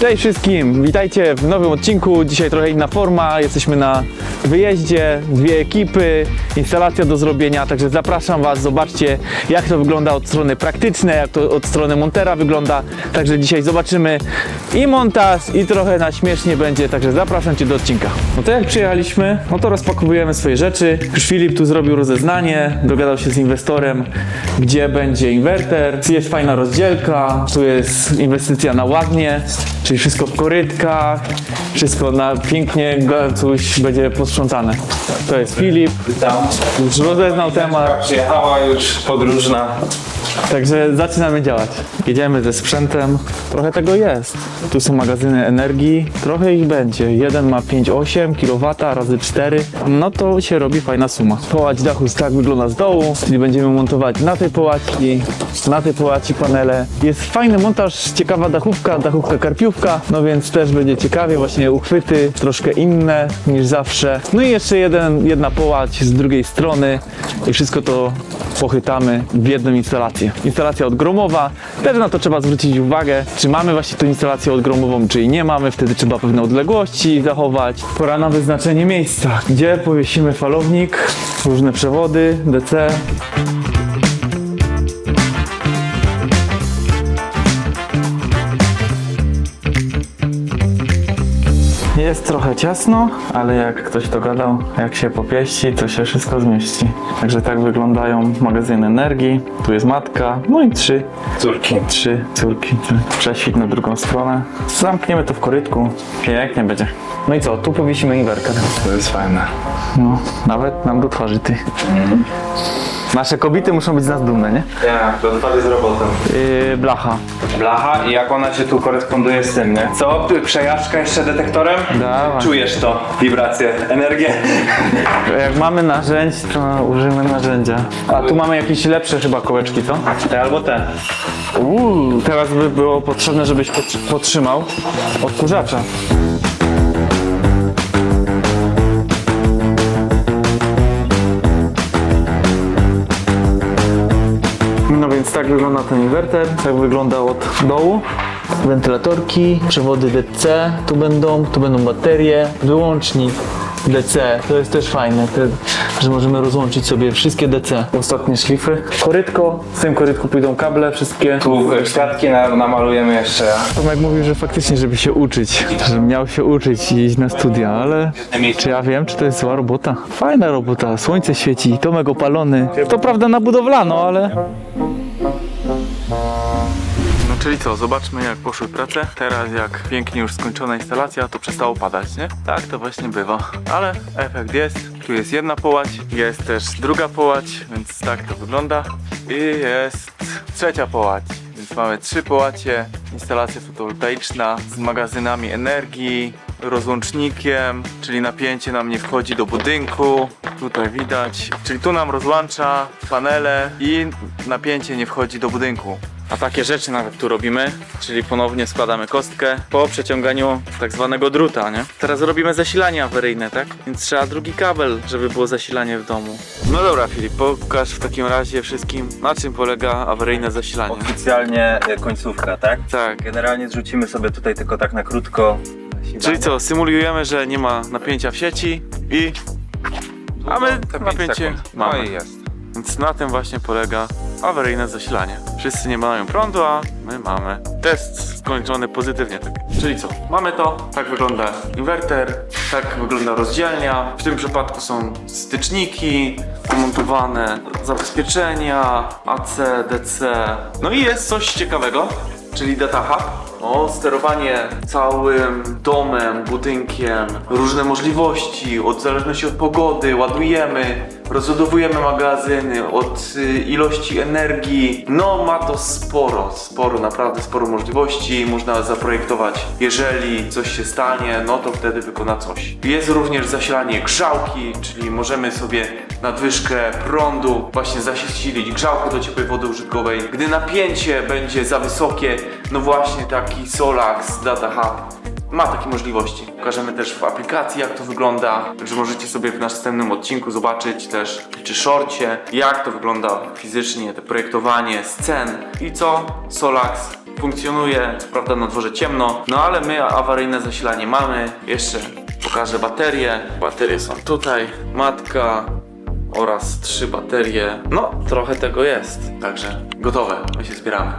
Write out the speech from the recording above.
Cześć wszystkim, witajcie w nowym odcinku. Dzisiaj trochę inna forma, jesteśmy na wyjeździe, dwie ekipy, instalacja do zrobienia, także zapraszam Was, zobaczcie jak to wygląda od strony praktycznej, jak to od strony montera wygląda. Także dzisiaj zobaczymy i montaż i trochę na śmiesznie będzie, także zapraszam Cię do odcinka. No to jak przyjechaliśmy, no to rozpakowujemy swoje rzeczy. Już Filip tu zrobił rozeznanie, dogadał się z inwestorem, gdzie będzie inwerter. Tu jest fajna rozdzielka, tu jest inwestycja na ładnie, czyli wszystko w korytkach, wszystko na pięknie, coś będzie posprzątane. To jest Filip, Witam. już rozeznał temat, Przyjechała już podróżna. także zaczynamy działać. Jedziemy ze sprzętem, trochę tego jest. Tu są magazyny energii, trochę ich będzie. Jeden ma 5,8 kW razy 4, no to się robi fajna suma. Połać dachu tak wygląda z dołu, czyli będziemy montować na tej połaci, na tej połaci panele. Jest fajny montaż, ciekawa dachówka, dachówka no więc też będzie ciekawie, właśnie uchwyty troszkę inne niż zawsze. No i jeszcze jeden, jedna połać z drugiej strony i wszystko to pochytamy w jedną instalację. Instalacja odgromowa, też na to trzeba zwrócić uwagę, czy mamy właśnie tą instalację odgromową, czy nie mamy, wtedy trzeba pewne odległości zachować. Pora na wyznaczenie miejsca, gdzie powiesimy falownik, różne przewody, DC. Jest trochę ciasno, ale jak ktoś to gadał, jak się popieści, to się wszystko zmieści. Także tak wyglądają magazyny energii. Tu jest matka, no i trzy, Córki. trzy córki. Prześwit na drugą stronę. Zamkniemy to w korytku. Pięknie będzie. No i co, tu powiesimy inwerter. To jest fajne. No, nawet nam do twarzy ty. Nasze kobiety muszą być z nas dumne, nie? Jak, to odpady z robotem. Yy, blacha. Blacha i jak ona się tu koresponduje z tym, nie? Co? Ty, Przejażdżka jeszcze detektorem? Dawaj. Czujesz to, wibrację, energię. Jak mamy narzędź, to użyjmy narzędzia. A tu mamy jakieś lepsze chyba kołeczki, co? Te albo te. Uuu, teraz by było potrzebne, żebyś potr- potrzymał odkurzacza. Tak wygląda ten inwerter, tak wygląda od dołu. Wentylatorki, przewody DC tu będą, tu będą baterie, wyłącznik DC. To jest też fajne, te, że możemy rozłączyć sobie wszystkie DC. Ostatnie szlify. Korytko, w tym korytku pójdą kable, wszystkie. Tu kwiatki na, namalujemy jeszcze. Tomek mówił, że faktycznie, żeby się uczyć, że miał się uczyć i iść na studia, ale czy ja wiem, czy to jest zła robota? Fajna robota, słońce świeci, Tomek opalony. To prawda na budowlano, ale... Czyli co, zobaczmy jak poszły prace. Teraz jak pięknie już skończona instalacja, to przestało padać, nie? Tak to właśnie bywa. Ale efekt jest. Tu jest jedna połać, jest też druga połać, więc tak to wygląda. I jest trzecia połać. Więc mamy trzy połacie, instalacja fotowoltaiczna z magazynami energii, rozłącznikiem, czyli napięcie nam nie wchodzi do budynku. Tutaj widać, czyli tu nam rozłącza panele i napięcie nie wchodzi do budynku. A takie rzeczy nawet tu robimy, czyli ponownie składamy kostkę po przeciąganiu tak zwanego druta, nie? Teraz robimy zasilanie awaryjne, tak? Więc trzeba drugi kabel, żeby było zasilanie w domu. No dobra Filip, pokaż w takim razie wszystkim, na czym polega awaryjne zasilanie. Oficjalnie e, końcówka, tak? Tak. Generalnie zrzucimy sobie tutaj tylko tak na krótko. Czyli co, symulujemy, że nie ma napięcia w sieci i a my Te pięć napięcie sekund. mamy. No i jest. Więc na tym właśnie polega awaryjne zasilanie. Wszyscy nie mają prądu, a my mamy. Test skończony pozytywnie. Tak. Czyli co? Mamy to, tak wygląda inwerter, tak wygląda rozdzielnia. W tym przypadku są styczniki montowane, zabezpieczenia, AC, DC. No i jest coś ciekawego, czyli Data Hub. O, sterowanie całym domem, budynkiem, różne możliwości, od zależności od pogody, ładujemy, rozładowujemy magazyny, od y, ilości energii. No, ma to sporo, sporo, naprawdę sporo możliwości. Można zaprojektować, jeżeli coś się stanie, no to wtedy wykona coś. Jest również zasilanie grzałki, czyli możemy sobie nadwyżkę prądu właśnie zasilić grzałkę do ciepłej wody użytkowej. Gdy napięcie będzie za wysokie, no właśnie taki Solax Data Hub ma takie możliwości. Pokażemy też w aplikacji, jak to wygląda. Także możecie sobie w następnym odcinku zobaczyć też, czy szorcie, jak to wygląda fizycznie, to projektowanie scen i co Solax funkcjonuje, co prawda na dworze ciemno, no ale my awaryjne zasilanie mamy. Jeszcze pokażę baterie. Baterie są tutaj, matka oraz trzy baterie. No, trochę tego jest, także gotowe, my się zbieramy.